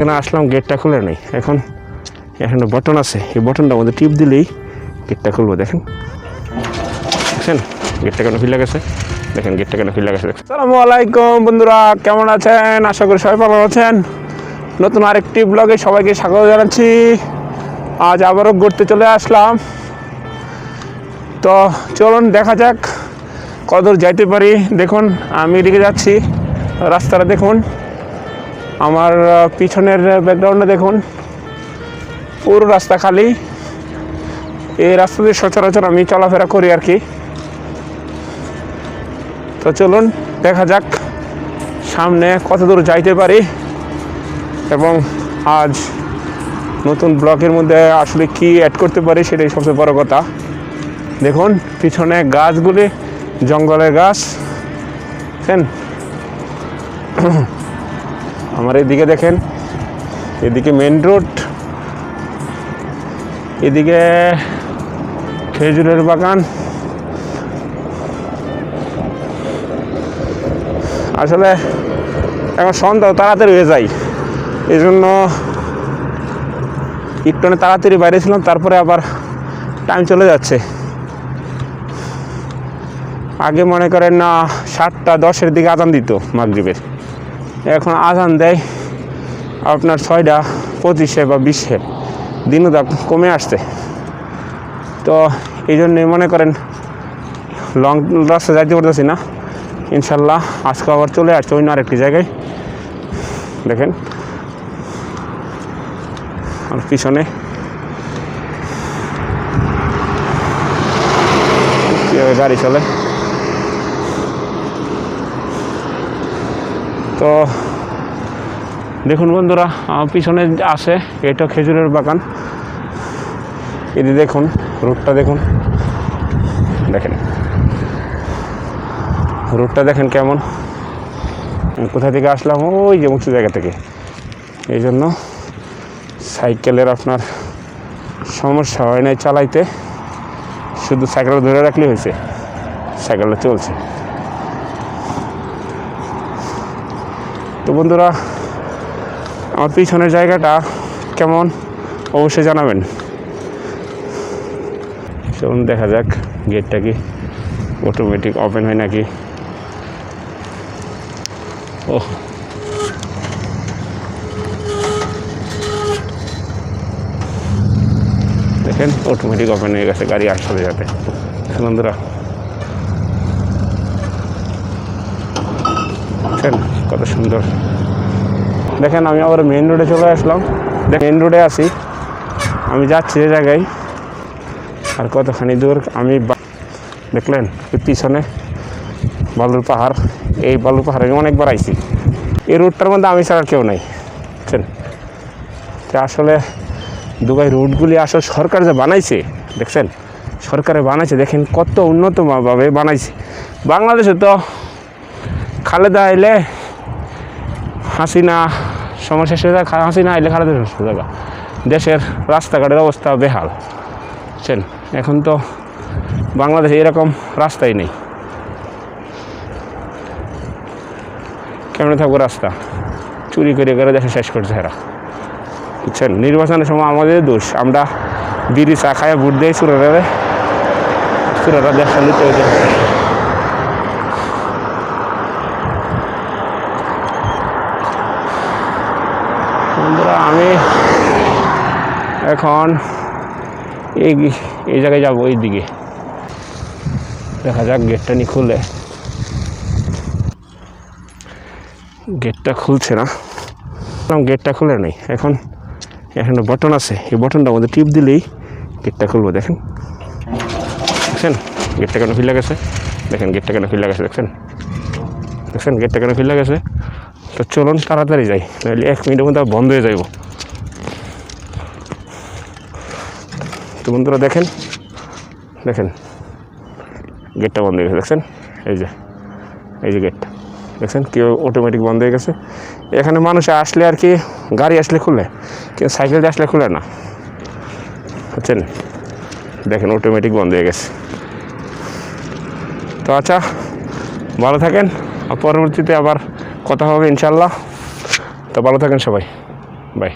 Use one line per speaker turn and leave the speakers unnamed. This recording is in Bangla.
এখানে আসলাম গেটটা খুলে নেই। এখন এখানে বটন আছে। এই বটনটা মধ্যে টিপ দিলেই গেটটা খুলবো, দেখেন। দেখছেন? গেটটা কেন খুলে গেছে? দেখেন গেটটা কেন খুলে গেছে সালামু আলাইকুম, বন্ধুরা, কেমন আছেন? আশা করি সবাই ভালো আছেন। নতুন আরেকটি ব্লগে সবাইকে স্বাগত জানাচ্ছি। আজ আবারও ঘুরতে চলে আসলাম। তো চলুন, দেখা যাক, কতদূর যাইতে পারি। দেখুন, আমি এদিকে যাচ্ছি। রাস্তাটা দেখুন। আমার পিছনের ব্যাকগ্রাউন্ডে দেখুন। পুরো রাস্তা খালি। এই রাস্তা দিয়ে সচরাচর আমি চলাফেরা করি আর কি। তো চলুন, দেখা যাক সামনে কত দূর যাইতে পারি এবং আজ নতুন ব্লকের মধ্যে আসলে কি অ্যাড করতে পারি সেটাই সবচেয়ে বড় কথা। দেখুন, পিছনে গাছগুলি, জঙ্গলের গাছ। দেখছেন আমার এদিকে দেখেন, এদিকে মেন রোড এদিকে খেজুরের বাগান। আসলে এখন সন্ধ্যা, তাড়াতাড়ি হয়ে যায়। এই জন্য একটু তাড়াতাড়ি বাইরে ছিলাম তারপরে আবার টাইম চলে যাচ্ছে। আগে মনে করেন না, সাতটা দশের দিকে আজান দিত মাগরীবের। এখন আজান দেয় আপনার ছয়টা পঁচিশে বা বিশে। দিনও দা কমে আসছে। তো এই জন্যই মনে করেন লং রাস্তা যাইতে পারতেছি না। ইনশাল্লাহ আজকে আবার চলে আসছে অন্য আরেকটি জায়গায়। দেখেন। আর পিছনে। গাড়ি চলে। তো দেখুন বন্ধুরা আমার পিছনে আছে এটা খেজুরের বাগান। এদি দেখুন, রোডটা দেখুন। দেখেন। রোডটা দেখেন কেমন। কোথা থেকে আসলাম? ওই যে উঁচু জায়গা থেকে। এই জন্য সাইকেলের আপনার সমস্যা হয় নাই চালাইতে। শুধু সাইকেলটা ধরে রাখলেই হয়েছে। সাইকেলটা চলছে। তো বন্ধুরা, আমার পিছনের জায়গাটা কেমন অবশ্যই জানাবেন। চলুন দেখা যাক গেটটা কি অটোমেটিক ওপেন হয় নাকি। ও দেখেন অটোমেটিক ওপেন হয়ে গেছে, গাড়ি আসলে যাতে। বন্ধুরা দেখেন কত সুন্দর। দেখেন, আমি আবার মেন রোডে চলে আসলাম। দেখ মেন রোডে আছি। আমি যাচ্ছি যে জায়গায়। আর কতখানি দূর আমি দেখলেন পিছনে বালুর পাহাড়। এই বালুর পাহাড়ে আমি অনেকবার আইছি। এই রোডটার মধ্যে আমি ছাড়া কেউ নাই। বুঝছেন? আসলে দুবাই রোডগুলি আসলে সরকার যে বানাইছে, দেখছেন? সরকারে বানাইছে, দেখেন কত উন্নতভাবে বানাইছে। বাংলাদেশে তো খালেদা এলে হাসিনা সমস্যা শেষ হয়ে হাসিনা এলে খালেদা শেষ হয়ে যাবে দেশের রাস্তাঘাটের অবস্থা বেহাল। বুঝছেন? এখন তো বাংলাদেশে এরকম রাস্তাই নেই। কেমন থাকব রাস্তা? চুরি করে করে দেশে শেষ করছে এরা। বুঝছেন? নির্বাচনের সময় আমাদের দোষ। আমরা বিড়ি চা খায় ভোট দিয়ে চুরারে চুরারা দেখা নিতে বন্ধুরা আমি এখন এই এই জায়গায় যাব, এই দিকে। দেখা যাক গেটটা নি খুলে গেটটা খুলছে না। গেটটা খুলে নেই। এখন, এখানে বটন আছে। এই বটনটা মধ্যে টিপ দিলেই গেটটা খুলবো, দেখেন। দেখছেন? গেটটা কেন খুলে গেছে? দেখেন গেটটা কেন খুলে গেছে, দেখছেন? দেখছেন? গেটটা কেন খুলে গেছে? তো চলুন, তাড়াতাড়ি যাই। নাহলে এক মিনিটের মধ্যে বন্ধ হয়ে যাইব। তো বন্ধুরা দেখেন দেখেন, গেটটা বন্ধ হয়ে গেছে, দেখছেন? এই যে এই যে গেটটা, দেখছেন? কেউ অটোমেটিক বন্ধ হয়ে গেছে। এখানে মানুষ আসলে আর কি, গাড়ি আসলে খুলে কেউ সাইকেল আসলে খুলে না। বুঝছেন? দেখেন অটোমেটিক বন্ধ হয়ে গেছে। তো আচ্ছা ভালো থাকেন পরবর্তীতে আবার কথা হবে ইনশাল্লাহ তো ভালো থাকেন সবাই। বাই